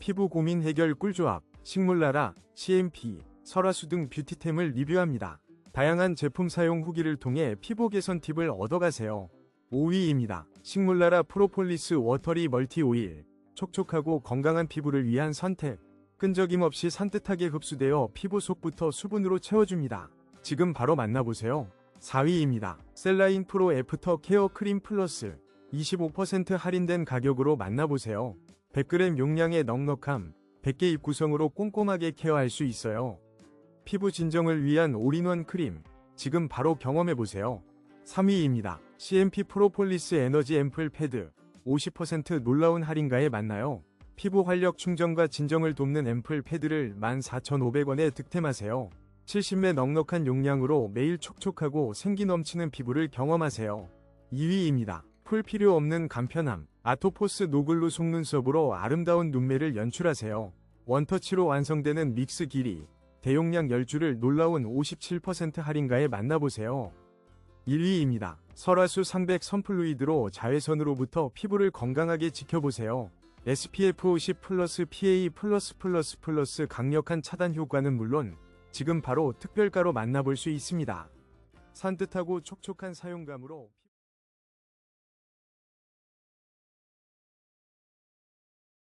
피부 고민 해결 꿀조합, 식물나라, CMP, 설화수 등 뷰티템을 리뷰합니다. 다양한 제품 사용 후기를 통해 피부 개선 팁을 얻어가세요. 5위입니다. 식물나라 프로폴리스 워터리 멀티 오일. 촉촉하고 건강한 피부를 위한 선택. 끈적임 없이 산뜻하게 흡수되어 피부 속부터 수분으로 채워줍니다. 지금 바로 만나보세요. 4위입니다. 셀라인 프로 애프터 케어 크림 플러스. 25% 할인된 가격으로 만나보세요. 100g 용량의 넉넉함, 100개 입 구성으로 꼼꼼하게 케어할 수 있어요. 피부 진정을 위한 올인원 크림, 지금 바로 경험해보세요. 3위입니다. CMP 프로폴리스 에너지 앰플 패드, 50% 놀라운 할인가에 만나요. 피부 활력 충전과 진정을 돕는 앰플 패드를 14,500원에 득템하세요. 70매 넉넉한 용량으로 매일 촉촉하고 생기 넘치는 피부를 경험하세요. 2위입니다. 풀 필요 없는 간편함. 아토포스 노글루 속눈썹으로 아름다운 눈매를 연출하세요. 원터치로 완성되는 믹스 길이. 대용량 10줄을 놀라운 57% 할인가에 만나보세요. 1위입니다. 설화수 상백 선플루이드로 자외선으로부터 피부를 건강하게 지켜보세요. SPF 50 플러스 PA 플러스 플러스 플러스 강력한 차단 효과는 물론 지금 바로 특별가로 만나볼 수 있습니다. 산뜻하고 촉촉한 사용감으로